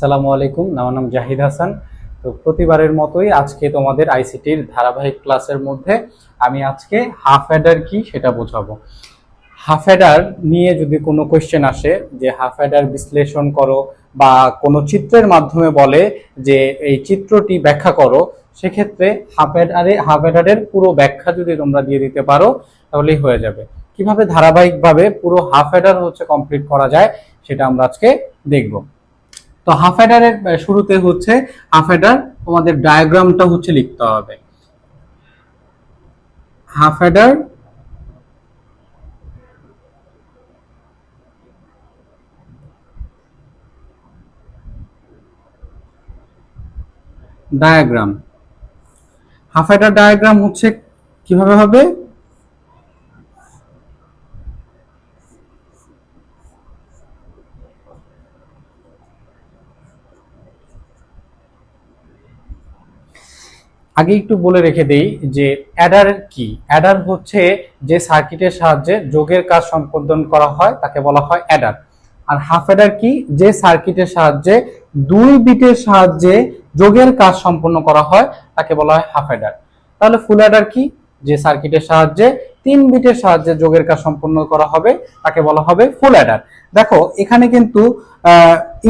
আসসালামু আলাইকুম। আমার নাম জাহিদ হাসান। তো প্রতিবারের মতোই আজকে তোমাদের আইসিটির ধারাবাহিক ক্লাসের মধ্যে আমি আজকে হাফ অ্যাডার কি সেটা বোঝাবো। হাফ অ্যাডার নিয়ে যদি কোনো কোয়েশ্চেন আসে, যে হাফ অ্যাডার বিশ্লেষণ করো বা কোনো চিত্রের মাধ্যমে বলে যে এই চিত্রটি ব্যাখ্যা করো, সেক্ষেত্রে হাফ অ্যাডারে, হাফ অ্যাডারের পুরো ব্যাখ্যা যদি তোমরা দিয়ে দিতে পারো, তাহলেই হয়ে যাবে। কীভাবে ধারাবাহিকভাবে পুরো হাফ অ্যাডার হচ্ছে কমপ্লিট করা যায়, সেটা আমরা আজকে দেখব। তো হাফ অ্যাডারের শুরুতে হচ্ছে হাফ অ্যাডার তোমাদের ডায়াগ্রামটা হচ্ছে লিখতে হবে। Half adder diagram half adder diagram হচ্ছে কীভাবে হবে? আগে একটু বলে রেখে দেই যে অ্যাডার কি? অ্যাডার হচ্ছে যে সার্কিটের সাহায্যে যোগের কাজ সম্পাদন করা হয়, তাকে বলা হয় অ্যাডার আর হাফ অ্যাডার কি? যে সার্কিটের সাহায্যে দুই বিটের সাহায্যে যোগের কাজ সম্পন্ন করা হয়, তাকে বলা হয় হাফ অ্যাডার তাহলে ফুল অ্যাডার কি? যে সার্কিটের সাহায্যে তিন বিটের সাহায্যে যোগের কাজ সম্পন্ন করা হবে, তাকে বলা হবে ফুল অ্যাডার দেখো, এখানে কিন্তু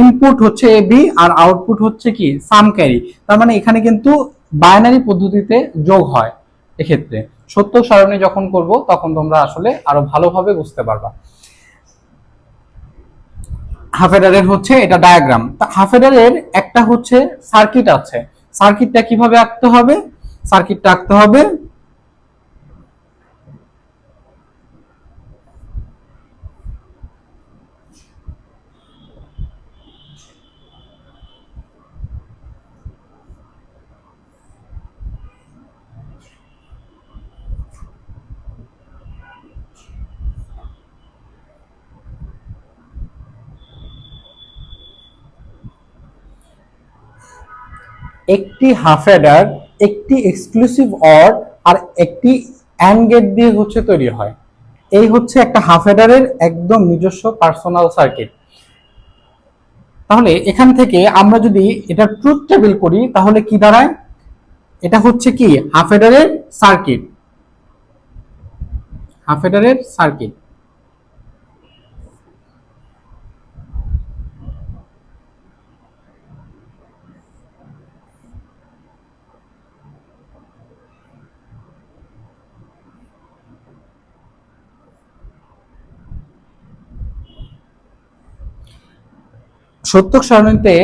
ইনপুট হচ্ছে এ বি আর আউটপুট হচ্ছে কি? সাম ক্যারি তার মানে এখানে কিন্তু বাইনারি পদ্ধতিতে যোগ হয় এক্ষেত্রে। সত্য সারণী যখন করব, তখন তোমরা আসলে আরও ভালোভাবে বুঝতে পারবা। হাফেডারের হচ্ছে এটা ডায়াগ্রাম হাফেডারের একটা হচ্ছে সার্কিট আছে। সার্কিটটা কীভাবে আঁকতে হবে? সার্কিটটা আঁকতে হবে একটি হাফ অ্যাডার একটি এক্সক্লুসিভ অর আর একটি অ্যান্ড গেট দিয়ে হচ্ছে তৈরি হয়। এই হচ্ছে একটা হাফ অ্যাডারের একদম নিজস্ব পার্সোনাল সার্কিট তাহলে এখান থেকে আমরা যদি এটা ট্রুথ টেবিল করি, তাহলে কি দাঁড়ায়? এটা হচ্ছে কি? হাফ অ্যাডারের সার্কিট হাফ অ্যাডারের সার্কিট সত্যক সারণীতে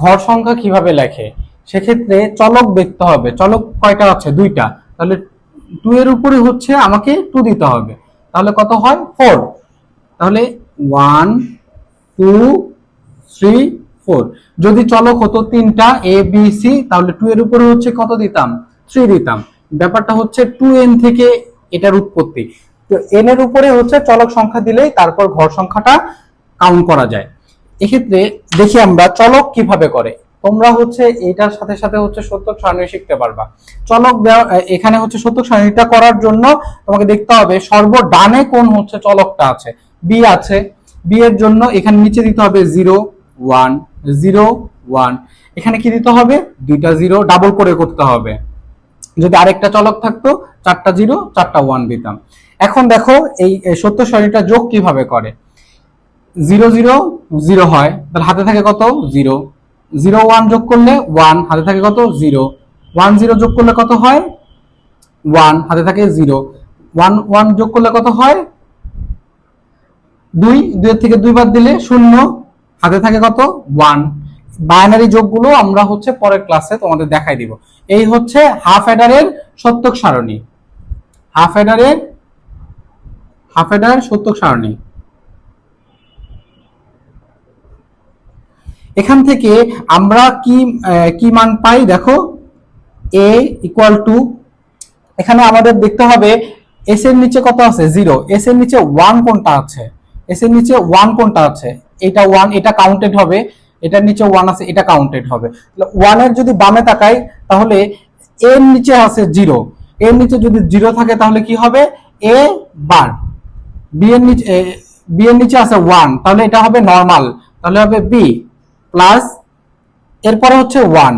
ঘর সংখ্যা কীভাবে লেখে? সেক্ষেত্রে চলক দেখতে হবে। চলক কয়টা আছে? দুইটা। তাহলে টু এর উপরে হচ্ছে আমাকে টু দিতে হবে। তাহলে কত হয়? ফোর তাহলে ওয়ান টু থ্রি ফোর যদি চলক হতো তিনটা এ বি সি তাহলে টু এর উপরে হচ্ছে কত দিতাম? থ্রি দিতাম। ব্যাপারটা হচ্ছে টু এন থেকে এটার উৎপত্তি। তো এন এর উপরে হচ্ছে চলক সংখ্যা দিলেই তারপর ঘর সংখ্যাটা কাউন্ট করা যায়। এক্ষেত্রে দেখি আমরা চলক কীভাবে করে। তোমরা হচ্ছে এটার সাথে সাথে হচ্ছে সত্যক সারণী শিখতে পারবা। চলক এখানে হচ্ছে সত্যক সারণীটা করার জন্য তোমাকে দেখতে হবে সর্ব ডানে কোন হচ্ছে চলকটা আছে। বি আছে। বি এর জন্য এখানে নিচে দিতে হবে জিরো, ওয়ান জিরো, ওয়ান। এখানে কি দিতে হবে? দুইটা জিরো, ডাবল করে করতে হবে। যদি আরেকটা চলক থাকতো, চারটা জিরো, চারটা ওয়ান দিতাম। এখন দেখো এই সত্য সারণীটা যোগ কীভাবে করে? জিরো জিরো জিরো হয়, তাহলে হাতে থাকে কত? জিরো। জিরো ওয়ান যোগ করলে ওয়ান, হাতে থাকে কত? জিরো। ওয়ান জিরো যোগ করলে কত হয়? ওয়ান, হাতে থাকে জিরো। ওয়ান ওয়ান যোগ করলে কত হয়? দুই, দুইয়ের থেকে দুই বাদ দিলে শূন্য, হাতে থাকে কত? ওয়ান। বাইনারি যোগগুলো আমরা হচ্ছে পরের ক্লাসে তোমাদের দেখাই দিব। এই হচ্ছে হাফ অ্যাডারের সত্যক সারণী। হাফ অ্যাডারের হাফ অ্যাডার সত্যক সারণী। এখান থেকে আমরা কি কি মান পাই? দেখো এ ইকুয়াল টু এখানে আমাদের দেখতে হবে এস এর নিচে কত আছে? জিরো এস এর নিচে ওয়ান কোনটা আছে? এস এর নিচে ওয়ান কোনটা আছে? এটা ওয়ান এটা কাউন্টেড হবে। এটার নিচে ওয়ান আছে, এটা কাউন্টেড হবে। ওয়ানের যদি বামে তাকাই, তাহলে এর নিচে আছে জিরো এর নিচে যদি জিরো থাকে, তাহলে কি হবে? এ বার বি এর নিচে বি এর নিচে আছে ওয়ান তাহলে এটা হবে নর্মাল তাহলে হবে বি প্লাস এরপরে হচ্ছে ওয়ান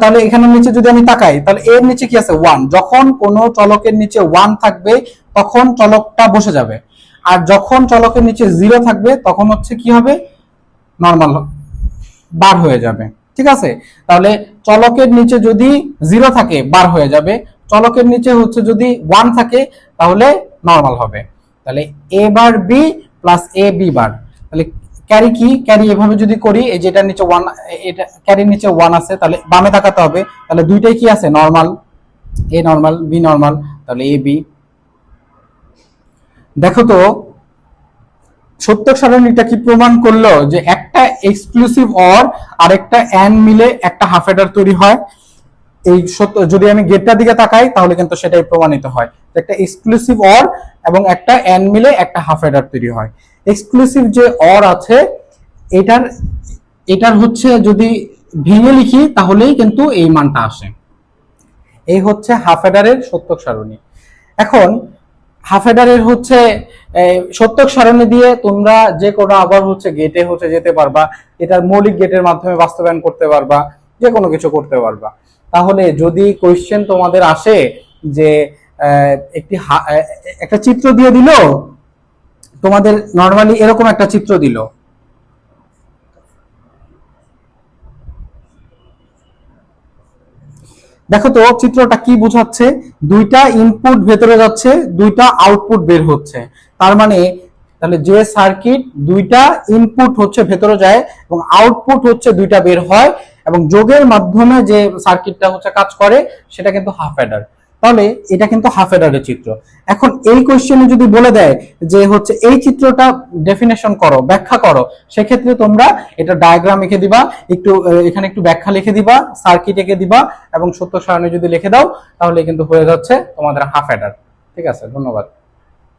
তাহলে এখানের নিচে যদি আমি তাকাই, তাহলে এর নিচে কি আছে? ওয়ান যখন কোনো চলকের নিচে ওয়ান থাকবে, তখন চলকটা বসে যাবে। আর যখন চলকের নিচে জিরো থাকবে, তখন হচ্ছে কি হবে? নর্মাল বার হয়ে যাবে। ঠিক আছে? তাহলে চলকের নিচে যদি জিরো থাকে, বার হয়ে যাবে। চলকের নিচে হচ্ছে যদি ওয়ান থাকে, তাহলে নর্মাল হবে। তাহলে A bar B plus A B bar. তাহলে ক্যারি কি ক্যারি এভাবে যদি করি, এই যেটার নিচে ওয়ান এটা ক্যারির নিচে ওয়ান আছে, তাহলে বামে তাকাতে হবে। তাহলে দুইটাই কি আছে? Normal A normal B normal তাহলে এ বি দেখো তো সত্যক সারণীটা কি প্রমাণ করল? যে একটা এক্সক্লুসিভ অর আর একটা অ্যান মিলে একটা হাফ এডার তৈরি হয়। এই যদি আমি গেটটার দিকে তাকাই, তাহলে কিন্তু সেটাই প্রমাণিত হয়। একটা এক্সক্লুসিভ অর এবং একটা অ্যান মিলে একটা হাফ এডার তৈরি হয়। এক্সক্লুসিভ যে অর আছে, এটার এটার হচ্ছে যদি ভেঙে লিখি, তাহলেই কিন্তু এই মানটা আসে। এই হচ্ছে হাফ এডারের সত্যক সারণী। এখন হাফ এডারের হচ্ছে সত্যক সারণী দিয়ে তোমরা যে কোনো আবার হচ্ছে গেটে হচ্ছে যেতে পারবা। এটার মৌলিক গেটের মাধ্যমে বাস্তবায়ন করতে পারবা। যে কোনো কিছু করতে পারবা। তাহলে যদি কোয়েশ্চেন তোমাদের আসে যে একটি একটা চিত্র দিয়ে দিল, তোমাদের নর্মালি এরকম একটা চিত্র দিল। দেখো তো, চিত্রটা কি বোঝাচ্ছে? দুইটা ইনপুট ভেতরে যাচ্ছে, দুইটা আউটপুট বের হচ্ছে। তার মানে তাহলে যে সার্কিট দুইটা ইনপুট হচ্ছে ভেতরে যায় এবং আউটপুট হচ্ছে দুইটা বের হয় এবং যোগের মাধ্যমে যে সার্কিটটা হচ্ছে কাজ করে, সেটা কিন্তু হাফ অ্যাডার তাহলে এটা কিন্তু হাফ এডারের চিত্র। এখন এই কোশ্চেনে যদি বলে দেয় যে হচ্ছে এই চিত্রটা ডেফিনেশন করো, ব্যাখ্যা করো, সেক্ষেত্রে তোমরা এটা ডায়াগ্রাম এঁকে দিবা, একটু এখানে একটু ব্যাখ্যা লিখে দিবা সার্কিট এঁকে দিবা এবং সত্য সারণী যদি লিখে দাও, তাহলে কিন্তু হয়ে যাচ্ছে তোমাদের হাফ এডার ঠিক আছে, ধন্যবাদ।